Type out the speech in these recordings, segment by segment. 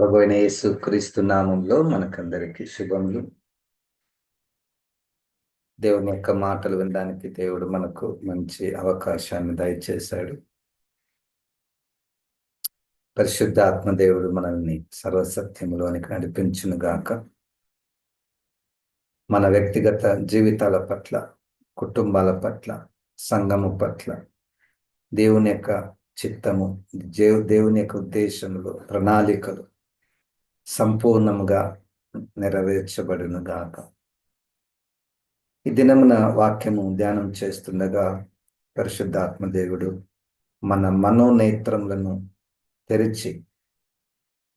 ప్రభు అయిన యేసు క్రీస్తు నామంలో మనకందరికీ శుభములు. దేవుని యొక్క మాటలు వినడానికి దేవుడు మనకు మంచి అవకాశాన్ని దయచేశాడు. పరిశుద్ధాత్మ దేవుడు మనల్ని సర్వసత్యములోనికి నడిపించును గాక మన వ్యక్తిగత జీవితాల పట్ల కుటుంబాల పట్ల సంఘము పట్ల దేవుని యొక్క చిత్తము దేవుని యొక్క ఉద్దేశములు ప్రణాళికలు సంపూర్ణముగా నెరవేర్చబడును గాక ఈ దినమున వాక్యము ధ్యానం చేస్తుండగా పరిశుద్ధాత్మదేవుడు మన మనోనేత్రములను తెరిచి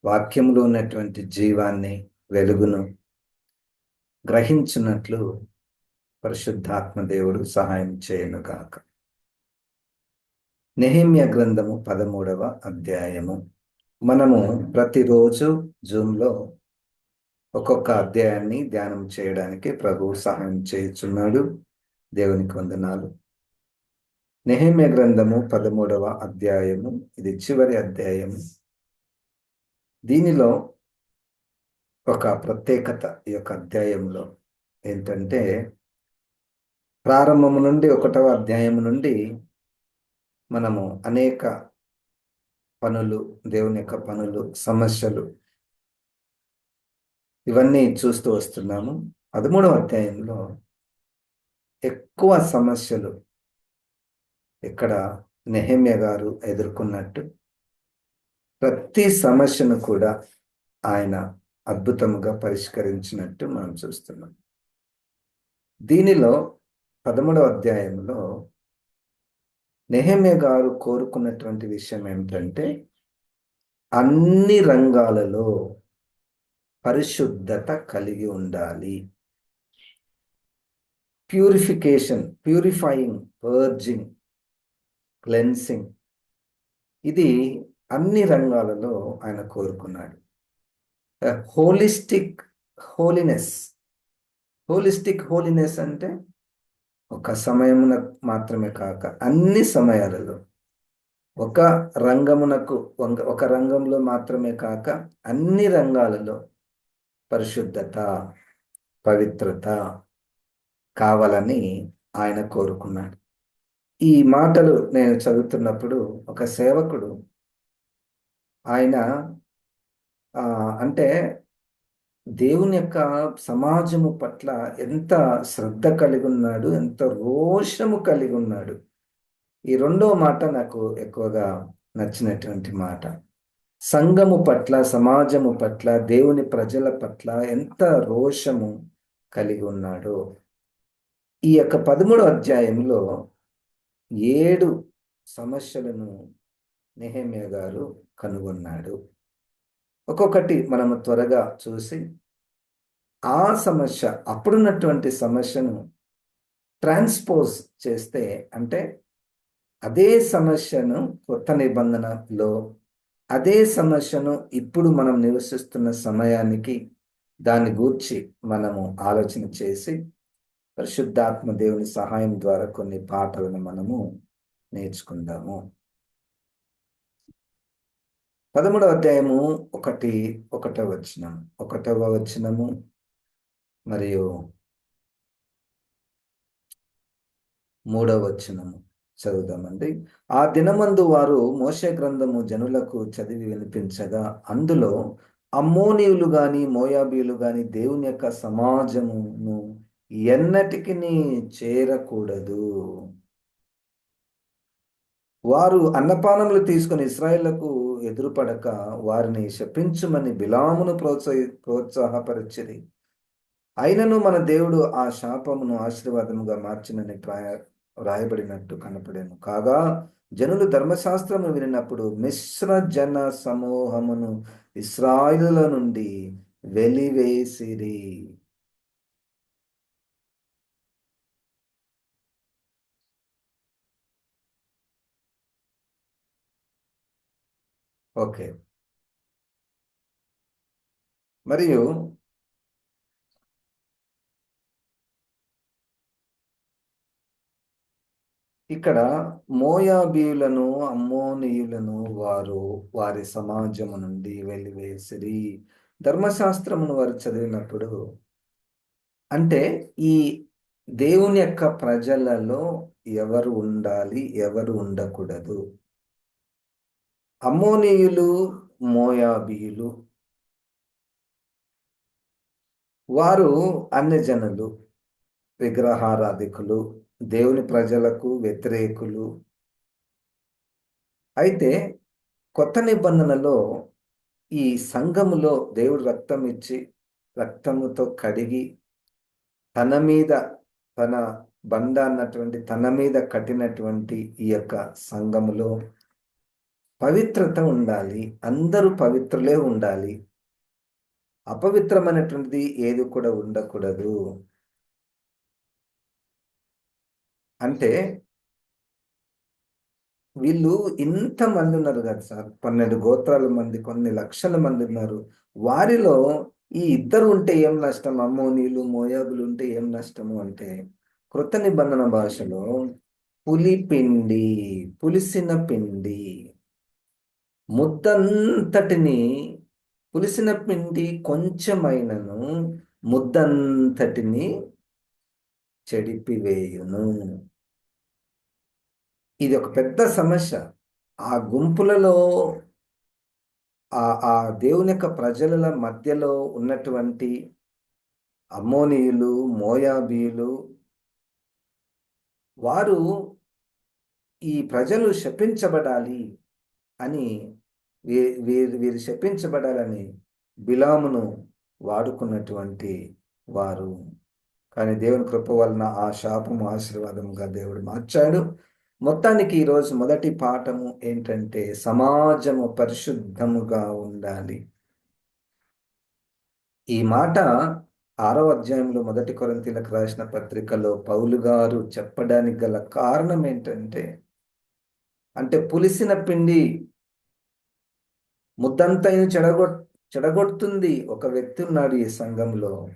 వాక్యంలో ఉన్నటువంటి జీవాన్ని వెలుగును గ్రహించినట్లు పరిశుద్ధాత్మదేవుడు సహాయం చేయనుగాక. నెహిమ్య గ్రంథము పదమూడవ అధ్యాయము. మనము ప్రతిరోజు జూమ్లో ఒక్కొక్క అధ్యాయాన్ని ధ్యానం చేయడానికి ప్రభు సహాయం చేయుచున్నాడు. దేవునికి వందనాలు. నెహమ్య గ్రంథము పదమూడవ అధ్యాయము ఇది చివరి అధ్యాయము. దీనిలో ఒక ప్రత్యేకత ఈ యొక్క అధ్యాయంలో ఏంటంటే ప్రారంభము నుండి ఒకటవ అధ్యాయము నుండి మనము అనేక పనులు దేవుని యొక్క పనులు సమస్యలు. ఇవన్నీ చూస్తూ వస్తున్నాము. పదమూడవ అధ్యాయంలో ఎక్కువ సమస్యలు ఇక్కడ నెహమ్య గారు ఎదుర్కొన్నట్టు ప్రతి సమస్యను కూడా ఆయన అద్భుతంగా పరిష్కరించినట్టు మనం చూస్తున్నాం. దీనిలో పదమూడవ అధ్యాయంలో నెహమ్య గారు కోరుకున్నటువంటి విషయం ఏమిటంటే అన్ని రంగాలలో పరిశుద్ధత కలిగి ఉండాలి. ప్యూరిఫికేషన్ ప్యూరిఫైయింగ్ పర్జింగ్ క్లెన్సింగ్ ఇది అన్ని రంగాలలో ఆయన కోరుకున్నాడు. హోలిస్టిక్ హోలీనెస్ హోలిస్టిక్ హోలీనెస్ అంటే ఒక సమయమున మాత్రమే కాక అన్ని సమయాలలో ఒక రంగమునకు ఒక రంగంలో మాత్రమే కాక అన్ని రంగాలలో పరిశుద్ధత పవిత్రత కావాలని ఆయన కోరుకున్నాడు. ఈ మాటలు నేను చదువుతున్నప్పుడు ఒక సేవకుడు ఆయన అంటే దేవుని యొక్క సమాజము పట్ల ఎంత శ్రద్ధ కలిగి ఉన్నాడు ఎంత రోషము కలిగి ఉన్నాడు. ఈ రెండో మాట నాకు ఎక్కువగా నచ్చినటువంటి మాట. సంఘము పట్ల సమాజము పట్ల దేవుని ప్రజల పట్ల ఎంత రోషము కలిగి ఉన్నాడో. ఈ యొక్క పదమూడో అధ్యాయంలో ఏడు సమస్యలను నెహమ్య గారు కనుగొన్నాడు. ఒక్కొక్కటి మనము త్వరగా చూసి ఆ సమస్య అప్పుడున్నటువంటి సమస్యను ట్రాన్స్పోజ్ చేస్తే అంటే అదే సమస్యను కొత్త నిబంధనలో అదే సమస్యను ఇప్పుడు మనం నివసిస్తున్న సమయానికి దాన్ని గూర్చి మనము ఆలోచన చేసి పరిశుద్ధాత్మ దేవుని సహాయం ద్వారా కొన్ని పాటలను మనము నేర్చుకుందాము. పదమూడవ అధ్యాయము ఒకటి ఒకటవ వచనం ఒకటవ వచనము మరియు మూడవ వచనము చదువుదామండి. ఆ దినమందు వారు మోసే గ్రంథము జనులకు చదివి వినిపించగా అందులో అమ్మోనియులు గాని మోయాబీయులు గాని దేవుని యొక్క సమాజమును ఎన్నటికి చేరకూడదు. వారు అన్నపానములు తీసుకుని ఇస్రాయేళ్ళకు ఎదురుపడక వారిని శపించుమని బిలామును ప్రోత్సహి ప్రోత్సాహపరిచింది అయినను మన దేవుడు ఆ శాపమును ఆశీర్వాదముగా మార్చినని ప్రాయ వ్రాయబడినట్టు కనపడాను. కాగా జనులు ధర్మశాస్త్రము వినినప్పుడు మిశ్ర జన సమూహమును ఇస్రాయిల నుండి వెలివేసిరి. ఓకే. మరియు ఇక్కడ మోయాబీయులను అమ్మోనీయులను వారు వారి సమాజము నుండి వెలివేసిరి. ధర్మశాస్త్రమును వారు చదివినప్పుడు అంటే ఈ దేవుని యొక్క ప్రజలలో ఎవరు ఉండాలి ఎవరు ఉండకూడదు. అమ్మోనీయులు మోయాబీయులు. వారు అన్యజనులు విగ్రహారాధికులు దేవుని ప్రజలకు వ్యతిరేకులు. అయితే కొత్త నిబంధనలో ఈ సంఘములో దేవుడు రక్తం ఇచ్చి రక్తముతో కడిగి తన మీద తన బంధ అన్నటువంటి తన మీద కట్టినటువంటి ఈ యొక్క సంఘములో పవిత్రత ఉండాలి. అందరూ పవిత్రులే ఉండాలి. అపవిత్రమైనటువంటిది ఏది కూడా ఉండకూడదు. అంటే వీళ్ళు ఇంతమంది ఉన్నారు కదా సార్. పన్నెండు గోత్రాల మంది కొన్ని లక్షల మంది ఉన్నారు. వారిలో ఈ ఇద్దరు ఉంటే ఏం నష్టం? అమ్మోనీలు మోయాబులు ఉంటే ఏం నష్టము? అంటే కృత నిబంధన భాషలో పులి పిండి పులిసిన పిండి. ముద్దంతటిని పులిసిన పిండి కొంచెమైనను ముద్దంతటిని చెడిపివేయును. ఇది ఒక పెద్ద సమస్య. ఆ గుంపులలో ఆ ఆ దేవుని యొక్క ప్రజల మధ్యలో ఉన్నటువంటి అమ్మోనీయులు మోయాబీయులు వారు ఈ ప్రజలు శపించబడాలి అని వీరు వీరు శపించబడాలని బిలామును వాడుకున్నటువంటి వారు. కానీ దేవుని కృప వలన ఆ శాపము ఆశీర్వాదముగా దేవుడు మార్చాడు. మొత్తానికి ఈరోజు మొదటి పాఠము ఏంటంటే సమాజము పరిశుద్ధముగా ఉండాలి. ఈ మాట ఆరవ అధ్యాయంలో మొదటి కొరంతీలకు రాసిన పత్రికలో పౌలు గారు చెప్పడానికి గల కారణం ఏంటంటే అంటే పులిసిన పిండి ముద్దంతా చెడగొట్ చెడగొడుతుంది. ఒక వ్యక్తి ఉన్నాడు ఈ సంఘంలో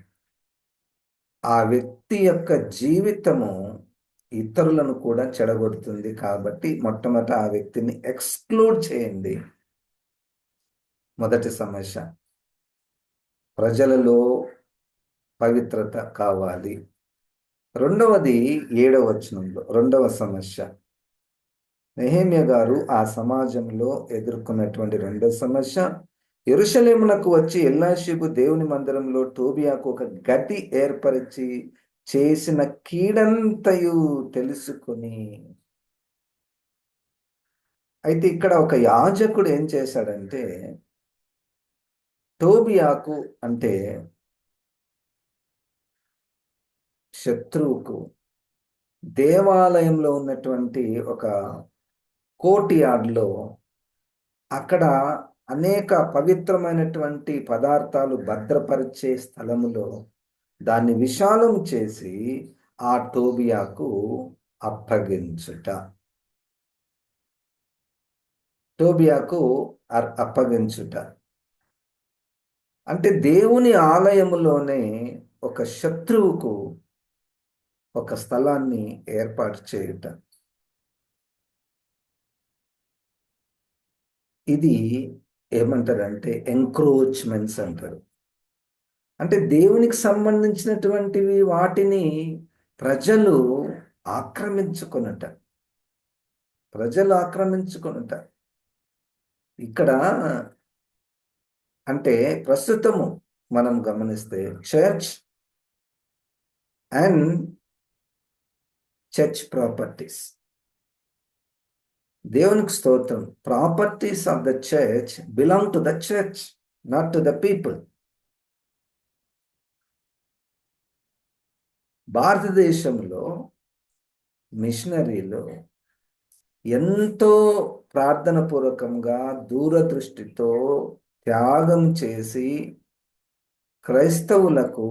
ఆ వ్యక్తి యొక్క జీవితము ఇతరులను కూడా చెడగొడుతుంది కాబట్టి మొట్టమొదట ఆ వ్యక్తిని ఎక్స్క్లూడ్ చేయండి. మొదటి సమస్య. ప్రజలలో పవిత్రత కావాలి. రెండవది ఏడవ వచనంలో రెండవ సమస్య. నెహేమియ గారు ఆ సమాజంలో ఎదుర్కొన్నటువంటి రెండో సమస్య ఎరుషలేమునకు వచ్చి ఎల్లాషిబు దేవుని మందిరంలో టోబియాకు ఒక గతి ఏర్పరిచి చేసిన కీడంతయు తెలుసుకొని అయితే ఇక్కడ ఒక యాజకుడు ఏం చేశాడంటే టోబియాకు అంటే శత్రువుకు దేవాలయంలో ఉన్నటువంటి ఒక కోటియాడ్లో అక్కడ అనేక పవిత్రమైనటువంటి పదార్థాలు భద్రపరిచే స్థలములో దాన్ని విశాలం చేసి ఆ టోబియాకు అప్పగించుట. టోబియాకు అప్పగించుట. అంటే దేవుని ఆలయములోనే ఒక శత్రువుకు ఒక స్థలాన్ని ఏర్పాటు చేయుట. ఇది ఏమంటారంటే ఎంక్రోచ్మెంట్స్ అంటారు. అంటే దేవునికి సంబంధించినటువంటివి వాటిని ప్రజలు ఆక్రమించుకొనుట. ప్రజలు ఆక్రమించుకొనుట. ఇక్కడ అంటే ప్రస్తుతము మనం గమనిస్తే చర్చ్ అండ్ చర్చ్ ప్రాపర్టీస్ దేవునికి స్తోత్రం. Properties of the church belong to the church not to the people భారతదేశంలో మిషనరీలు ఎంతో ప్రార్థన పూర్వకంగా దూరదృష్టితో త్యాగం చేసి క్రైస్తవులకు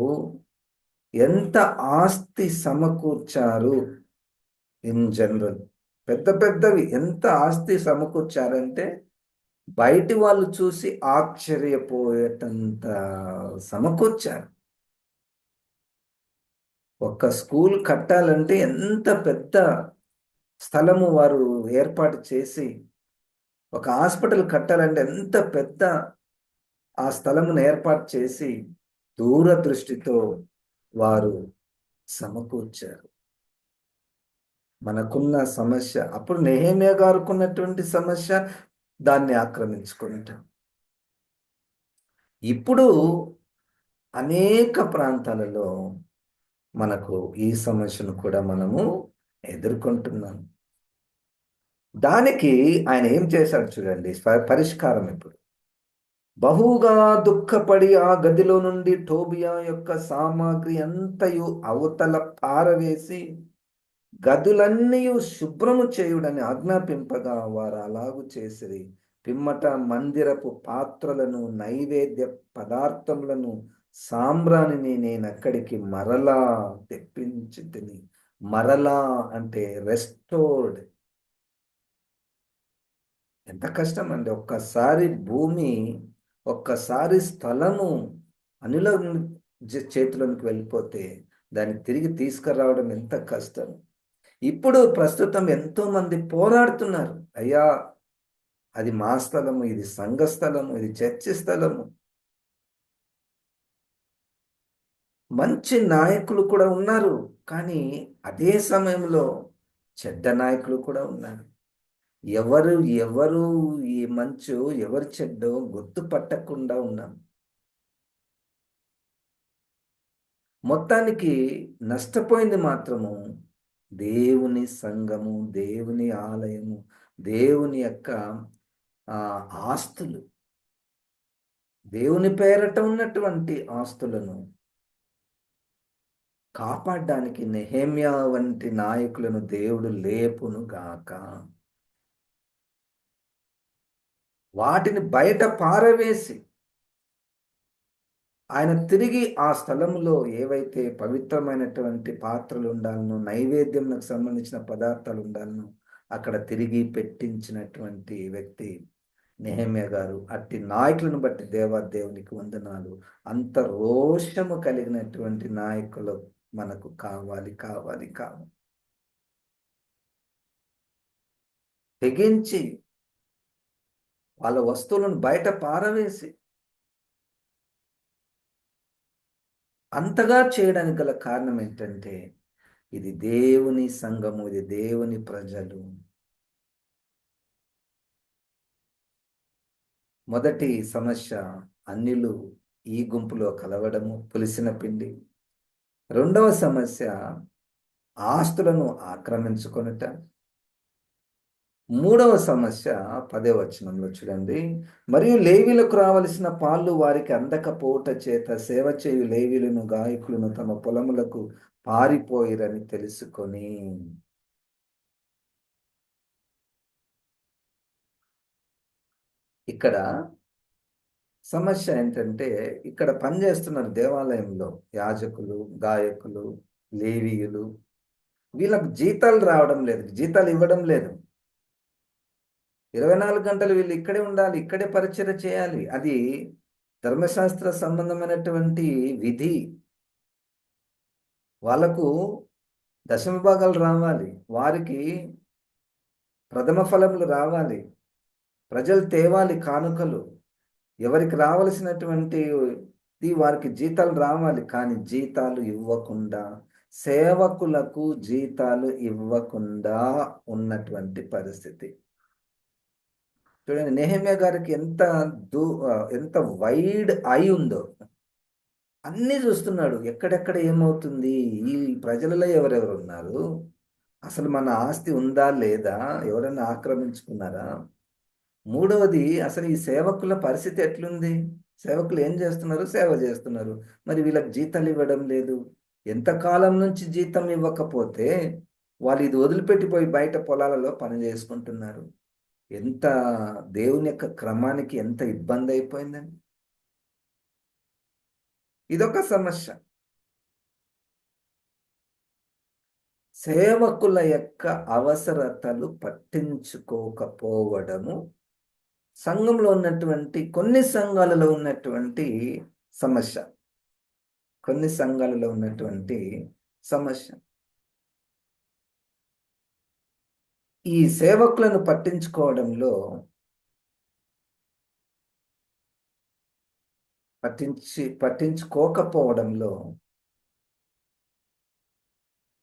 ఎంత ఆస్తి సమకూర్చారు? ఇన్ జనరల్ పెద్ద పెద్దవి ఎంత ఆస్తి సమకూర్చారంటే బయటి వాళ్ళు చూసి ఆశ్చర్యపోయేటంత సమకూర్చారు. ఒక స్కూల్ కట్టాలంటే ఎంత పెద్ద స్థలము వారు ఏర్పాటు చేసి ఒక హాస్పిటల్ కట్టాలంటే ఎంత పెద్ద ఆ స్థలమును ఏర్పాటు చేసి దూరదృష్టితో వారు సమకూర్చారు. మనకున్న సమస్య అప్పుడు నెహేమియా గారుకున్నటువంటి సమస్య? దాన్ని ఆక్రమించుకుంటాం ఇప్పుడు అనేక ప్రాంతాలలో మనకు ఈ సమస్యను కూడా మనము ఎదుర్కొంటున్నాం. దానికి ఆయన ఏం చేశాడు చూడండి పరిష్కారం ఇప్పుడు. బహుగా దుఃఖపడి ఆ గదిలో నుండి టోబియా యొక్క సామాగ్రి అంతయు అవతల పారవేసి గదులన్నీ శుభ్రము చేయుడని ఆజ్ఞాపింపగా వారు అలాగు చేసిరి. పిమ్మట మందిరపు పాత్రలను నైవేద్య పదార్థములను సాంబ్రాణిని నేను అక్కడికి మరలా తెప్పించి తిని మరలా అంటే రెస్టోర్డ్ ఎంత కష్టం అండి ఒక్కసారి భూమి ఒక్కసారి స్థలము అనుల చేతిలోనికి వెళ్ళిపోతే దాన్ని తిరిగి తీసుకురావడం ఎంత కష్టం. ఇప్పుడు ప్రస్తుతం ఎంతో మంది పోరాడుతున్నారు. అయ్యా అది మా స్థలము ఇది సంఘ స్థలము ఇది చర్చి స్థలము. మంచి నాయకులు కూడా ఉన్నారు కానీ అదే సమయంలో చెడ్డ నాయకులు కూడా ఉన్నారు. ఎవరు ఎవరు ఈ మంచు ఎవరు చెడ్డో గుర్తుపట్టకుండా ఉన్నాం. మొత్తానికి నష్టపోయింది మాత్రము దేవుని సంఘము దేవుని ఆలయము దేవుని యొక్క ఆస్తులు. దేవుని పేరట ఉన్నటువంటి ఆస్తులను కాపాడడానికి నెహేమ్యా వంటి నాయకులను దేవుడు లేపును గాక. వాటిని బయట పారవేసి ఆయన తిరిగి ఆ స్థలంలో ఏవైతే పవిత్రమైనటువంటి పాత్రలు ఉండాలనో నైవేద్యంకు సంబంధించిన పదార్థాలు ఉండాలనో అక్కడ తిరిగి పెట్టించినటువంటి వ్యక్తి నెహమ్య గారు అట్టి నాయకులను బట్టి దేవాదేవునికి వందనాలు. అంత రోషము కలిగినటువంటి నాయకులు మనకు కావాలి కావాలి కావాలి. తెగించి వాళ్ళ వస్తువులను బయట పారవేసి అంతగా చేయడానికి గల కారణం ఏంటంటే ఇది దేవుని సంఘము ఇది దేవుని ప్రజలు. మొదటి సమస్య అన్నిలు ఈ గుంపులో కలవడము పులిసిన పిండి. రెండవ సమస్య ఆస్తులను ఆక్రమించుకొనుట. మూడవ సమస్య పదే వచనంలో చూడండి. మరియు లేవీలకు రావలసిన పాళ్ళు వారికి అందకపోవట చేత సేవ చేయు లేవీలను గాయకులను తమ పొలములకు పారిపోయిరని తెలుసుకొని. ఇక్కడ సమస్య ఏంటంటే ఇక్కడ పనిచేస్తున్నారు దేవాలయంలో యాజకులు గాయకులు లేవీయులు. వీళ్ళకు జీతాలు రావడం లేదు. జీతాలు ఇవ్వడం లేదు. ఇరవై నాలుగు గంటలు వీళ్ళు ఇక్కడే ఉండాలి ఇక్కడే పరిచయ చేయాలి. అది ధర్మశాస్త్ర సంబంధమైనటువంటి విధి. వాళ్ళకు దశమ భాగాలు రావాలి. వారికి ప్రథమ ఫలములు రావాలి. ప్రజలు తేవాలి కానుకలు. ఎవరికి రావలసినటువంటి వారికి జీతాలు రావాలి. కానీ జీతాలు ఇవ్వకుండా సేవకులకు జీతాలు ఇవ్వకుండా ఉన్నటువంటి పరిస్థితి. చూడండి నెహమ్య గారికి ఎంత దూ ఎంత వైడ్ ఐ ఉందో అన్నీ చూస్తున్నాడు. ఎక్కడెక్కడ ఏమవుతుంది? ఈ ప్రజలలో ఎవరెవరు ఉన్నారు? అసలు మన ఆస్తి ఉందా లేదా? ఎవరైనా ఆక్రమించుకున్నారా? మూడవది అసలు ఈ సేవకుల పరిస్థితి ఎట్లుంది? సేవకులు ఏం చేస్తున్నారు? సేవ చేస్తున్నారు. మరి వీళ్ళకి జీతాలు ఇవ్వడం లేదు. ఎంతకాలం నుంచి జీతం ఇవ్వకపోతే వాళ్ళు ఇది వదిలిపెట్టిపోయి బయట పొలాలలో పని చేసుకుంటున్నారు. ఎంత దేవుని యొక్క క్రమానికి ఎంత ఇబ్బంది అయిపోయిందండి? ఇదొక సమస్య. సేవకుల యొక్క అవసరతలు పట్టించుకోకపోవడము సంఘంలో ఉన్నటువంటి కొన్ని సంఘాలలో ఉన్నటువంటి సమస్య. కొన్ని సంఘాలలో ఉన్నటువంటి సమస్య. ఈ సేవకులను పట్టించుకోవడంలో పట్టించి పట్టించుకోకపోవడంలో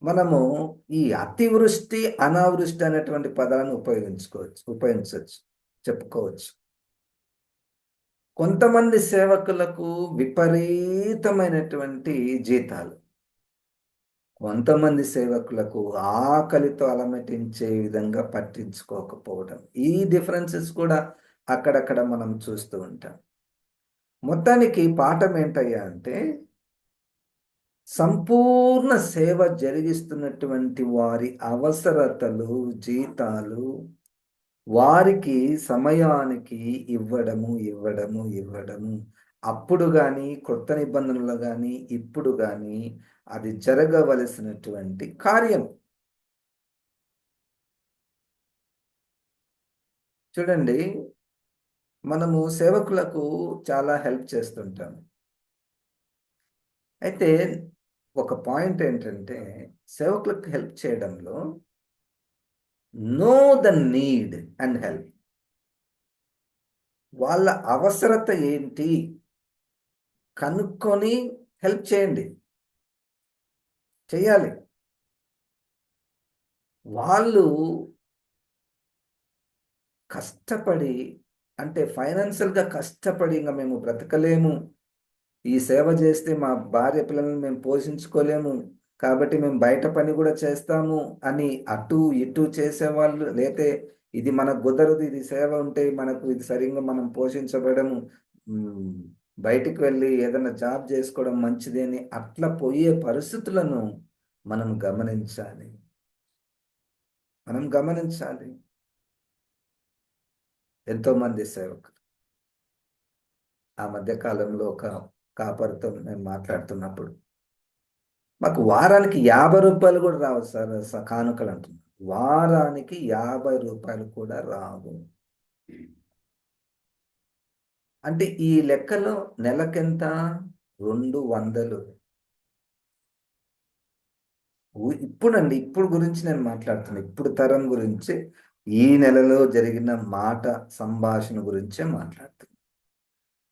మనము ఈ అతివృష్టి అనావృష్టి అనేటువంటి పదాలను ఉపయోగించుకోవచ్చు ఉపయోగించవచ్చు చెప్పుకోవచ్చు. కొంతమంది సేవకులకు విపరీతమైనటువంటి జీతాలు. కొంతమంది సేవకులకు ఆకలితో అలమటించే విధంగా పట్టించుకోకపోవడం ఈ డిఫరెన్సెస్ కూడా అక్కడక్కడ మనం చూస్తూ ఉంటాం. మొత్తానికి పాఠం ఏంటయ్యా అంటే సంపూర్ణ సేవ జరిగిస్తున్నటువంటి వారి అవసరతలు జీతాలు వారికి సమయానికి ఇవ్వడము ఇవ్వడము ఇవ్వడము. అప్పుడు కానీ కొత్త నిబంధనలు కానీ ఇప్పుడు కానీ అది జరగవలసినటువంటి కార్యం. చూడండి మనము సేవకులకు చాలా హెల్ప్ చేస్తుంటాం అయితే ఒక పాయింట్ ఏంటంటే సేవకులకు హెల్ప్ చేయడంలో no the need and help. వాళ్ళ అవసరత ఏంటి? కనుక్కొని హెల్ప్ చేయండి. చేయాలి. వాళ్ళు కష్టపడి అంటే ఫైనాన్షియల్గా కష్టపడి ఇంకా మేము బ్రతకలేము. ఈ సేవ చేస్తే మా భార్య పిల్లల్ని మేము పోషించుకోలేము. కాబట్టి మేము బయట పని కూడా చేస్తాము అని అటు ఇటు చేసేవాళ్ళు. లేతే ఇది మనకు కుదరదు ఇది సేవ ఉంటే మనకు ఇది సరిగ్గా మనం పోషించబడము. బయటికి వెళ్ళి ఏదైనా జాబ్ చేసుకోవడం మంచిది అని అట్లా పోయే పరిస్థితులను మనం గమనించాలి. మనం గమనించాలి. ఎంతోమంది సేవకులు. ఆ మధ్య కాలంలో ఒక కాపర్తో మేము మాట్లాడుతున్నప్పుడు మాకు వారానికి యాభై రూపాయలు కూడా రావు సార్ కానుకలు అంటున్నారు. వారానికి యాభై రూపాయలు కూడా రావు. అంటే ఈ లెక్కలో నెలకెంత? రెండు వందలు. ఇప్పుడండి ఇప్పుడు గురించి నేను మాట్లాడుతున్నాను ఇప్పుడు తరం గురించి ఈ నెలలో జరిగిన మాట సంభాషణ గురించే మాట్లాడుతున్నాను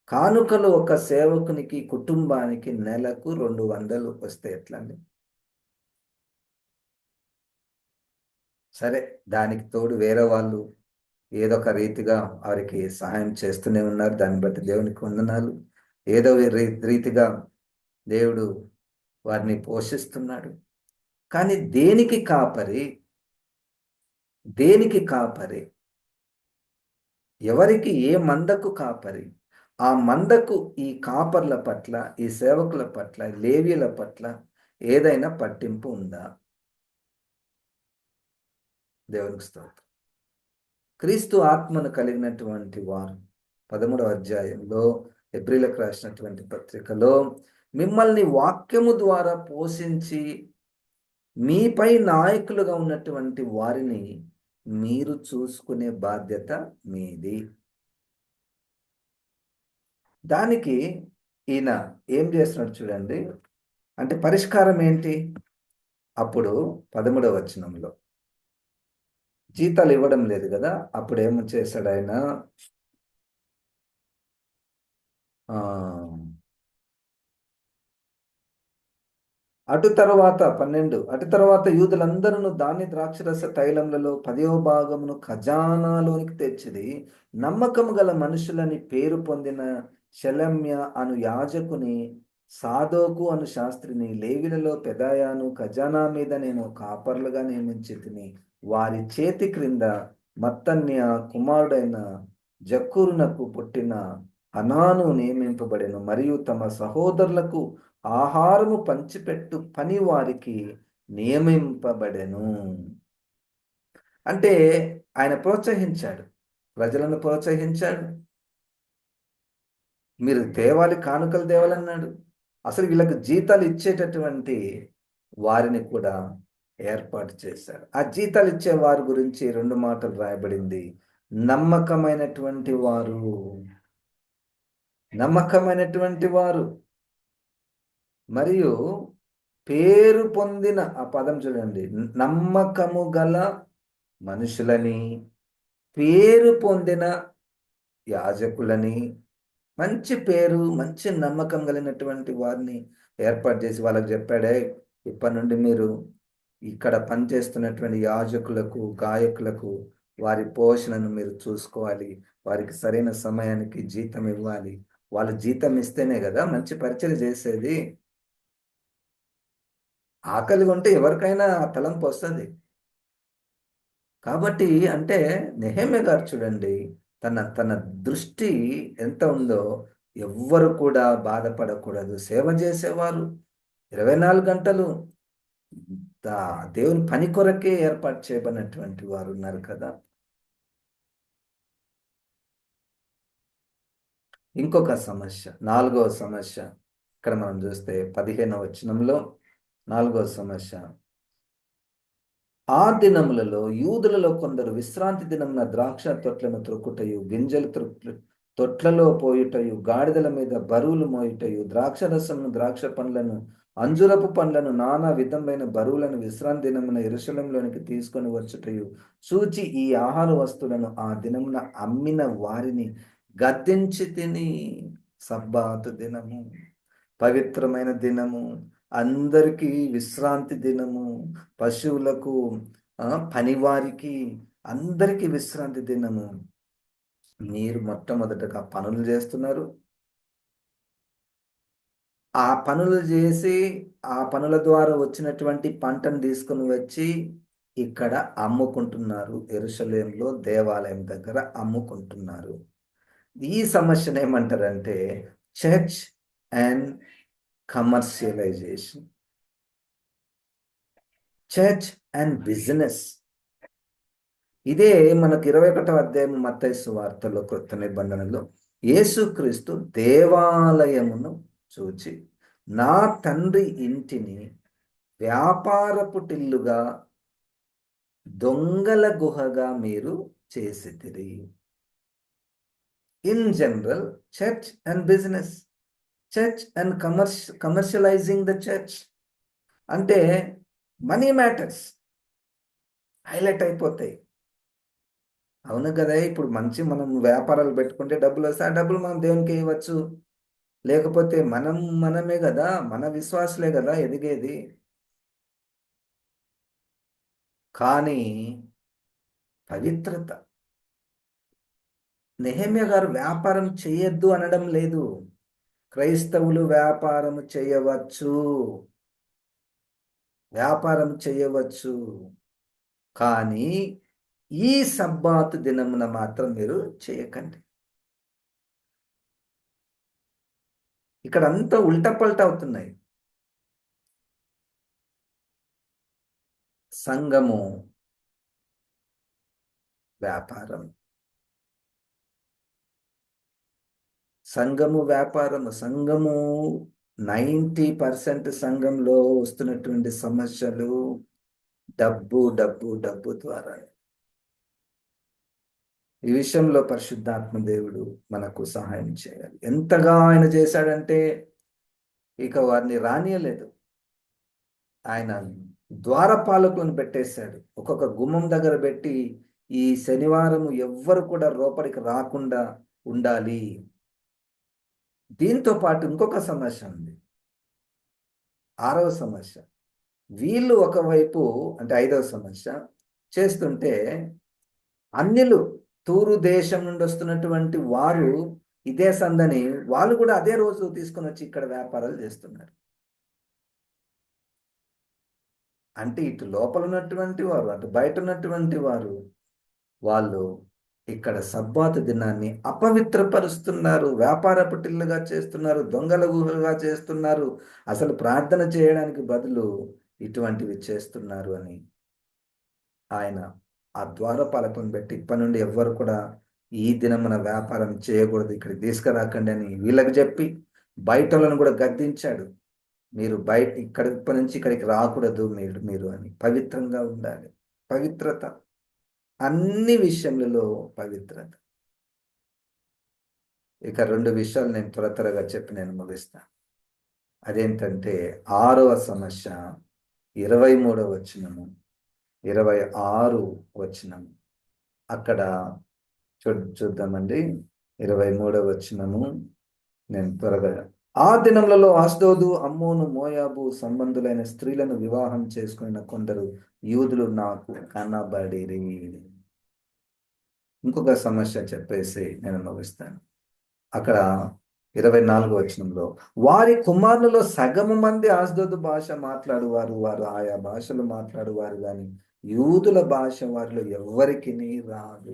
కానుకలు ఒక సేవకునికి కుటుంబానికి నెలకు రెండు వందలు వస్తే ఎట్లండి? సరే దానికి తోడు వేరే వాళ్ళు ఏదో ఒక రీతిగా వారికి సహాయం చేస్తూనే ఉన్నారు. దాన్ని బట్టి దేవునికి వందనాలు. ఏదో రీతిగా దేవుడు వారిని పోషిస్తున్నాడు. కానీ దేనికి కాపరి? దేనికి కాపరి? ఎవరికి ఏ మందకు కాపరి? ఆ మందకు ఈ కాపర్ల పట్ల ఈ సేవకుల పట్ల లేవీల పట్ల ఏదైనా పట్టింపు ఉందా? దేవునికి స్తోత్రం. క్రీస్తు ఆత్మను కలిగినటువంటి వారు. పదమూడవ అధ్యాయంలో ఎబ్రిలకు రాసినటువంటి పత్రికలో మిమ్మల్ని వాక్యము ద్వారా పోషించి మీపై నాయకులుగా ఉన్నటువంటి వారిని మీరు చూసుకునే బాధ్యత మీది. దానికి ఈయన ఏం చేస్తున్నాడు చూడండి. అంటే పరిష్కారం ఏంటి? అప్పుడు పదమూడవ వచనంలో జీతాలు ఇవ్వడం లేదు కదా అప్పుడు ఏమో చేశాడు ఆయన అటు తర్వాత పన్నెండు. అటు తర్వాత యూదులందరూ దాని ద్రాక్షరస తైలములలో పదవ భాగమును ఖజానాలోనికి తెచ్చిది నమ్మకము గల మనుషులని పేరు పొందిన శలమ్య అను యాజకుని సాధోకు అను శాస్త్రిని లేవిలలో పెదాయాను ఖజానా మీద నేను కాపర్లుగా నియమించి తిని వారి చేతి క్రింద మత్తన్య కుమారుడైన జక్కురునకు పుట్టిన అనాను నియమింపబడెను. మరియు తమ సహోదరులకు ఆహారము పంచిపెట్టు పని వారికి నియమింపబడెను. అంటే ఆయన ప్రోత్సహించాడు. ప్రజలను ప్రోత్సహించాడు. మీరు దేవాలి కానుకలు దేవాలన్నాడు అసలు వీళ్ళకి జీతాలు ఇచ్చేటటువంటి వారిని కూడా ఏర్పాటు చేశారు. ఆ జీతాలు ఇచ్చే వారి గురించి రెండు మాటలు రాయబడింది. నమ్మకమైనటువంటి వారు నమ్మకమైనటువంటి వారు మరియు పేరు పొందిన ఆ పదం చూడండి. నమ్మకము గల మనుషులని పేరు పొందిన యాజకులని మంచి పేరు మంచి నమ్మకం కలిగినటువంటి వారిని ఏర్పాటు చేసి వాళ్ళకి చెప్పాడే ఇప్పటి నుండి మీరు ఇక్కడ పనిచేస్తున్నటువంటి యాజకులకు గాయకులకు వారి పోషణను మీరు చూసుకోవాలి. వారికి సరైన సమయానికి జీతం ఇవ్వాలి. వాళ్ళు జీతం ఇస్తేనే కదా మంచి పరిచయం చేసేది. ఆకలి ఉంటే ఎవరికైనా తలంపు వస్తుంది. కాబట్టి అంటే నెహమ్య గారు చూడండి తన తన దృష్టి ఎంత ఉందో ఎవ్వరు కూడా బాధపడకూడదు. సేవ చేసేవారు. ఇరవై నాలుగు గంటలు దేవుని పని కొరకే ఏర్పాటు చేయబడినటువంటి వారు ఉన్నారు కదా. ఇంకొక సమస్య నాలుగవ సమస్య. ఇక్కడ మనం చూస్తే పదిహేనవ వచనంలో నాలుగవ సమస్య. ఆ దినములలో యూదులలో కొందరు విశ్రాంతి దినమున ద్రాక్ష తొట్లను త్రొక్కుటయు గింజలు త్రొక్కు తొట్లలో పోయుటయు గాడిదల మీద బరువులు మోయుటయు ద్రాక్ష రసమును ద్రాక్ష పండ్లను అంజురపు పండ్లను నానా విధమైన బరువులను విశ్రాంతి దినమున ఇరుషలంలోనికి తీసుకొని వచ్చుటయు. చూచి ఈ ఆహార వస్తువులను ఆ దినమున అమ్మిన వారిని గద్దించి తిని సబ్బాతు దినము. పవిత్రమైన దినము. అందరికీ విశ్రాంతి దినము. పశువులకు పనివారికి అందరికీ విశ్రాంతి దినము. మీరు మొట్టమొదటగా పనులు చేస్తున్నారు. ఆ పనులు చేసి ఆ పనుల ద్వారా వచ్చినటువంటి పంటను తీసుకుని వచ్చి ఇక్కడ అమ్ముకుంటున్నారు. ఎరుసలేంలో దేవాలయం దగ్గర అమ్ముకుంటున్నారు. ఈ సమస్యను ఏమంటారంటే church and commercialization. Church and business. ఇదే మనకు ఇరవై ఒకటో అధ్యాయం మత్తైసు వార్తలో కొత్త నిబంధనలో యేసుక్రీస్తు దేవాలయమును చూచి నా తండ్రి ఇంటిని వ్యాపారపుటిల్లుగా దొంగల గుహగా మీరు చేసితిరి. In general church and business church and కమర్ష commercializing the church అంటే మనీ మ్యాటర్స్ హైలైట్ అయిపోతాయి. అవును కదా ఇప్పుడు మంచి మనం వ్యాపారాలు పెట్టుకుంటే డబ్బులు వస్తే ఆ డబ్బులు మనం దేవునికి ఇవ్వచ్చు. లేకపోతే మనం మనమే కదా మన విశ్వాసులే కదా ఎదిగేది? కానీ పవిత్రత. నెహమ్య గారు వ్యాపారం చేయొద్దు అనడం లేదు. క్రైస్తవులు వ్యాపారం చేయవచ్చు. వ్యాపారం చేయవచ్చు. కానీ ఈ సబ్బాతు దినమున మాత్రం మీరు చేయకండి. ఇక్కడ అంతా ఉల్టపల్ట అవుతున్నాయి. సంఘము వ్యాపారం. సంఘము వ్యాపారము సంఘము నైంటీ పర్సెంట్ సంఘంలో వస్తున్నటువంటి సమస్యలు డబ్బు డబ్బు డబ్బు ద్వారా ఈ విషయంలో పరిశుద్ధాత్మ దేవుడు మనకు సహాయం చేయాలి. ఎంతగా ఆయన చేశాడంటే ఇక వారిని రానియలేదు. ఆయన ద్వారపాలకులను పెట్టేశాడు. ఒక్కొక్క గుమ్మం దగ్గర పెట్టి ఈ శనివారం ఎవ్వరు కూడా లోపలికి రాకుండా ఉండాలి. దీంతో పాటు ఇంకొక సమస్య ఉంది. ఆరవ సమస్య. వీళ్ళు ఒకవైపు అంటే ఐదవ సమస్య చేస్తుంటే అన్యులు తూరు దేశం నుండి వస్తున్నటువంటి వారు ఇదే సందని వాళ్ళు కూడా అదే రోజు తీసుకుని వచ్చి ఇక్కడ వ్యాపారాలు చేస్తున్నారు. అంటే ఇటు లోపల ఉన్నటువంటి వారు అటు బయట ఉన్నటువంటి వారు వాళ్ళు ఇక్కడ సబ్బాతు దినాన్ని అపవిత్రపరుస్తున్నారు వ్యాపార పుట్టిల్లుగా చేస్తున్నారు దొంగల గుహలుగా చేస్తున్నారు. అసలు ప్రార్థన చేయడానికి బదులు ఇటువంటివి చేస్తున్నారు అని ఆయన ఆ ద్వారపాలకులను పెట్టి ఇప్పటి నుండి ఎవ్వరు కూడా ఈ దినమున వ్యాపారం చేయకూడదు ఇక్కడికి తీసుకురాకండి అని వీళ్ళకి చెప్పి బయటలను కూడా గద్దించాడు. మీరు బయట ఇక్కడ ఇప్పటి నుంచి ఇక్కడికి రాకూడదు మీరు మీరు అని పవిత్రంగా ఉండాలి. పవిత్రత. అన్ని విషయములలో పవిత్రత. ఇక రెండు విషయాలు నేను త్వర త్వరగా చెప్పి నేను ముగిస్తా. అదేంటంటే ఆరవ సమస్య ఇరవై మూడవ వచ్చినము ఇరవై ఆరు వచనం. అక్కడ చూ చూద్దామండి. ఇరవై మూడవ వచనము. నేను త్వరగా. ఆ దినములలో ఆస్దోదు అమ్మోను మోయాబు సంబంధులైన స్త్రీలను వివాహం చేసుకున్న కొందరు యూదులు నాకు కనబడిరి. ఇంకొక సమస్య చెప్పేసి నేను ముగిస్తాను. అక్కడ ఇరవై నాలుగు వచనంలో వారి కుమారులలో సగము మంది ఆస్దోదు భాష మాట్లాడువారు వారు ఆయా భాషలు మాట్లాడువారు కానీ యూదుల భాష వారిలో ఎవరికి రాదు.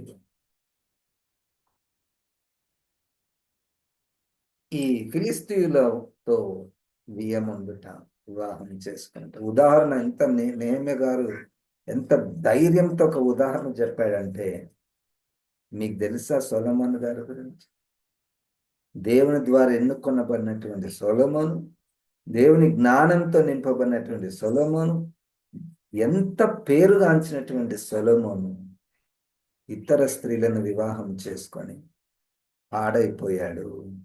ఈ ఫిలిస్తీయులతో బియ్యముందుట వివాహం చేసుకుంట ఉదాహరణ ఎంత నేమే గారు ఎంత ధైర్యంతో ఒక ఉదాహరణ చెప్పాడంటే మీకు తెలుసా సొలమన్ గారి గురించి? దేవుని ద్వారా ఎన్నుకొనబడినటువంటి సొలమోను దేవుని జ్ఞానంతో నింపబడినటువంటి సొలమోను ఎంత పేరుగాంచినటువంటి సొలమోను ఇతర స్త్రీలను వివాహం చేసుకొని పాడైపోయాడు.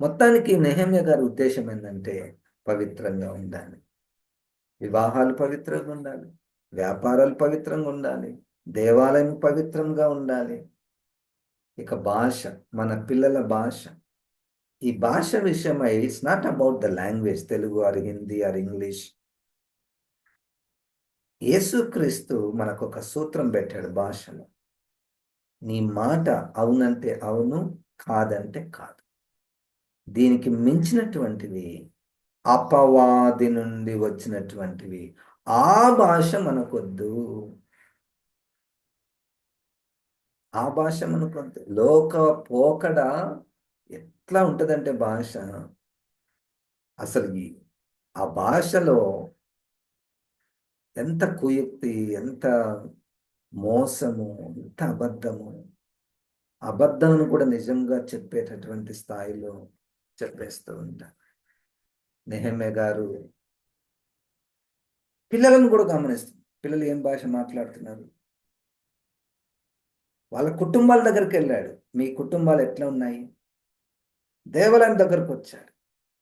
మొత్తానికి నెహమ్య గారి ఉద్దేశం ఏంటంటే పవిత్రంగా ఉండాలి. వివాహాలు పవిత్రంగా ఉండాలి. వ్యాపారాలు పవిత్రంగా ఉండాలి. దేవాలయం పవిత్రంగా ఉండాలి. ఇక భాష మన పిల్లల భాష. ఈ భాష విషయమై it's not about the language Telugu or Hindi or English. యేసుక్రీస్తు మనకు ఒక సూత్రం పెట్టాడు భాషలో. నీ మాట అవునంటే అవును కాదంటే కాదు. దీనికి మించినటువంటివి అపవాది నుండి వచ్చినటువంటివి ఆ భాష మనకొద్దు. ఆ భాష మనకొద్దు. లోక పోకడ ఎట్లా ఉంటుందంటే భాష అసలు ఆ భాషలో ఎంత కుయుక్తి ఎంత మోసము ఎంత అబద్ధము అబద్ధమును కూడా నిజంగా చెప్పేటటువంటి స్థాయిలో చెప్పేస్తూ ఉంటారు. నెహమ్య గారు పిల్లలను కూడా గమనిస్తుంది పిల్లలు ఏం భాష మాట్లాడుతున్నారు? వాళ్ళ కుటుంబాల దగ్గరికి వెళ్ళాడు. మీ కుటుంబాలు ఎట్లా ఉన్నాయి? దేవాలయం దగ్గరకు వచ్చాడు.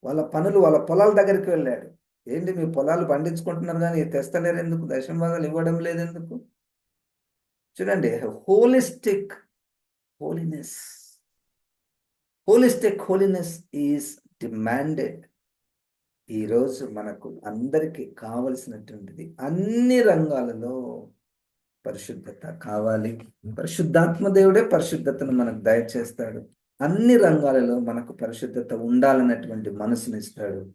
వాళ్ళ పనులు వాళ్ళ పొలాల దగ్గరికి వెళ్ళాడు. ఏంటి మీ పొలాలు పండించుకుంటున్నారు కానీ తెస్తలేరు ఎందుకు? దశభాగాలు ఇవ్వడం లేదు ఎందుకు? చూడండి holistic holiness. Holistic holiness is demanded. ఈరోజు మనకు అందరికీ కావలసినటువంటిది అన్ని రంగాలలో పరిశుద్ధత కావాలి. పరిశుద్ధాత్మ దేవుడే పరిశుద్ధతను మనకు దయచేస్తాడు. అన్ని రంగాలలో మనకు పరిశుద్ధత ఉండాలన్నటువంటి మనసునిస్తాడు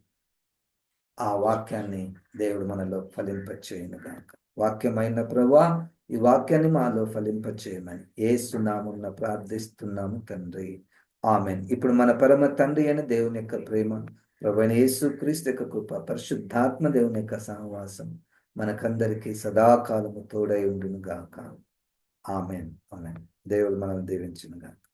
ఆ వాక్యాన్ని దేవుడు మనలో ఫలింపచేయను కాక వాక్యమైన ప్రభా ఈ వాక్యాన్ని మాలో ఫలింపచేయమని ఏ సునామున్న ప్రార్థిస్తున్నాము తండ్రి. ఆమెన్. ఇప్పుడు మన పరమ తండ్రి అయిన దేవుని యొక్క ప్రేమ ప్రభుణ యేసు క్రీస్తు యొక్క కృప పరిశుద్ధాత్మ దేవుని యొక్క సహవాసం మనకందరికీ సదాకాలము తోడై ఉండును గాక. ఆమెన్. ఆమెన్. దేవుడు మనం దీవించును గాక.